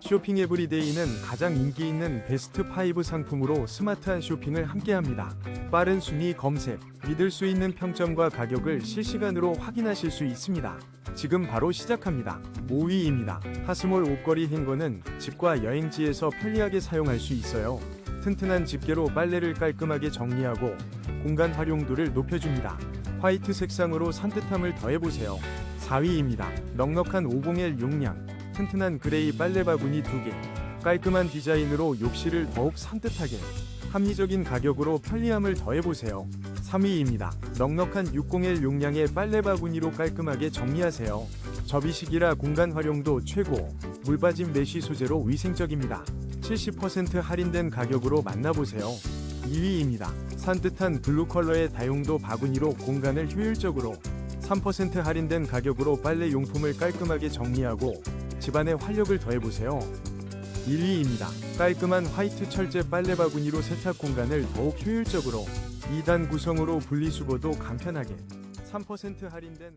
쇼핑 에브리데이는 가장 인기 있는 베스트 5 상품으로 스마트한 쇼핑을 함께합니다. 빠른 순위 검색, 믿을 수 있는 평점과 가격을 실시간으로 확인하실 수 있습니다. 지금 바로 시작합니다. 5위입니다. 하스몰 옷걸이 행거는 집과 여행지에서 편리하게 사용할 수 있어요. 튼튼한 집게로 빨래를 깔끔하게 정리하고 공간 활용도를 높여줍니다. 화이트 색상으로 산뜻함을 더해보세요. 4위입니다. 넉넉한 501 용량, 튼튼한 그레이 빨래 바구니 2개, 깔끔한 디자인으로 욕실을 더욱 산뜻하게, 합리적인 가격으로 편리함을 더해보세요. 3위입니다. 넉넉한 601 용량의 빨래 바구니로 깔끔하게 정리하세요. 접이식이라 공간 활용도 최고, 물받임 메쉬 소재로 위생적입니다. 70% 할인된 가격으로 만나보세요. 2위입니다. 산뜻한 블루 컬러의 다용도 바구니로 공간을 효율적으로 3% 할인된 가격으로 빨래 용품을 깔끔하게 정리하고 집안에 활력을 더해보세요. 1위입니다. 깔끔한 화이트 철제 빨래 바구니로 세탁 공간을 더욱 효율적으로 2단 구성으로 분리수거도 간편하게 3% 할인된